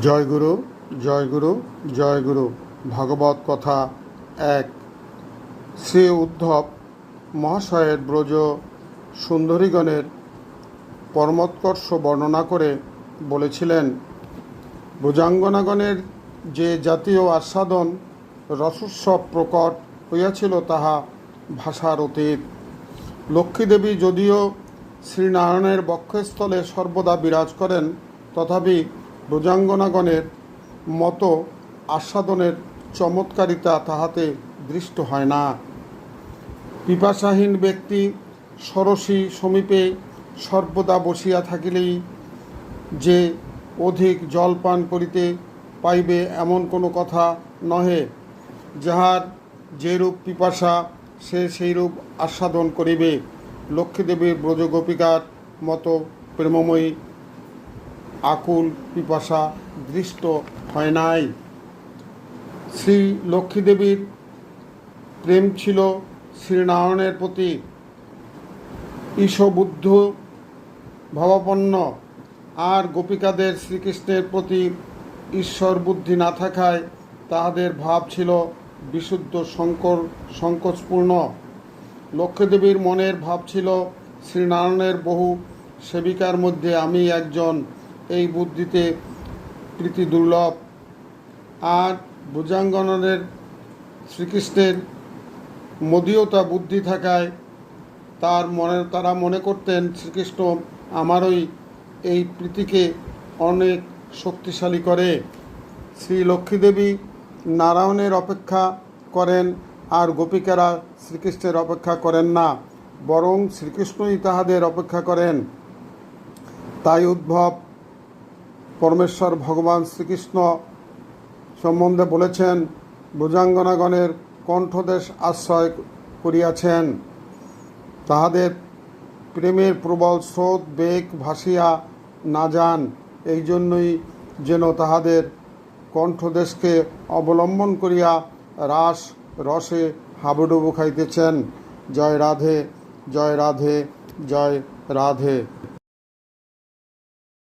জয় গুরু জয় গুরু জয় গুরু। ভাগবত কথা এক। শ্রী উদ্ধব মহাশয়ের ব্রজ সুন্দরীগণের পরমোৎকর্ষ বর্ণনা করে বলেছিলেন ব্রজাঙ্গনাগণের যে জাতীয় আস্বাদন রসোৎসব প্রকট হইয়াছিল তাহা ভাষার অতীত। লক্ষ্মীদেবী যদিও শ্রীনারায়ণের বক্ষস্থলে সর্বদা বিরাজ করেন, তথাপি ব্রজাঙ্গনাগণের মতো আস্বাদনের চমৎকারিতা তাহাতে দৃষ্ট হয় না। পিপাসাহীন ব্যক্তি সরসী সমীপে সর্বদা বসিয়া থাকিলেই যে অধিক জল পান করিতে পাইবে এমন কোনো কথা নহে, যাহার যেরূপ পিপাসা সে সেইরূপ আস্বাদন করিবে। লক্ষ্মীদেবীর ব্রজগোপিকার মতো প্রেমময়ী আকুল, পিপাসা, দৃষ্ট হয় নাই। শ্রী লক্ষ্মীদেবীর প্রেম ছিল শ্রীনারায়ণের প্রতি। ঈশবুদ্ধ ভাবাপন্ন। আর গোপিকাদের শ্রীকৃষ্ণের প্রতি ঈশ্বর বুদ্ধি না থাকায় তাহাদের ভাব ছিল বিশুদ্ধ শঙ্কর সংকোচপূর্ণ। লক্ষ্মীদেবীর মনের ভাব ছিল শ্রীনারায়ণের বহু সেবিকার মধ্যে আমি একজন। এই বুদ্ধিতে প্রীতি দুর্লভ। আর ভুজাঙ্গনের শ্রীকৃষ্ণের মদীয়তা বুদ্ধি থাকায় তার মনে, তারা মনে করতেন, শ্রীকৃষ্ণ আমারই এই প্রীতিকে অনেক শক্তিশালী করে। শ্রী লক্ষ্মীদেবী নারায়ণের অপেক্ষা করেন, আর গোপিকারা শ্রীকৃষ্ণের অপেক্ষা করেন না, বরং শ্রীকৃষ্ণই তাহাদের অপেক্ষা করেন। তাই উদ্ভব পরমেশ্বর ভগবান শ্রীকৃষ্ণ সম্বন্ধে বলেছেন, ভুজাঙ্গনাগণের কণ্ঠদেশ আশ্রয় করিয়াছেন। তাহাদের প্রেমের প্রবল স্রোত বেগ ভাসিয়া না যান। এই জন্যই যেন তাহাদের কণ্ঠদেশকে অবলম্বন করিয়া রাস রসে হাবুডুবু খাইতেছেন। জয় রাধে জয় রাধে জয় রাধে।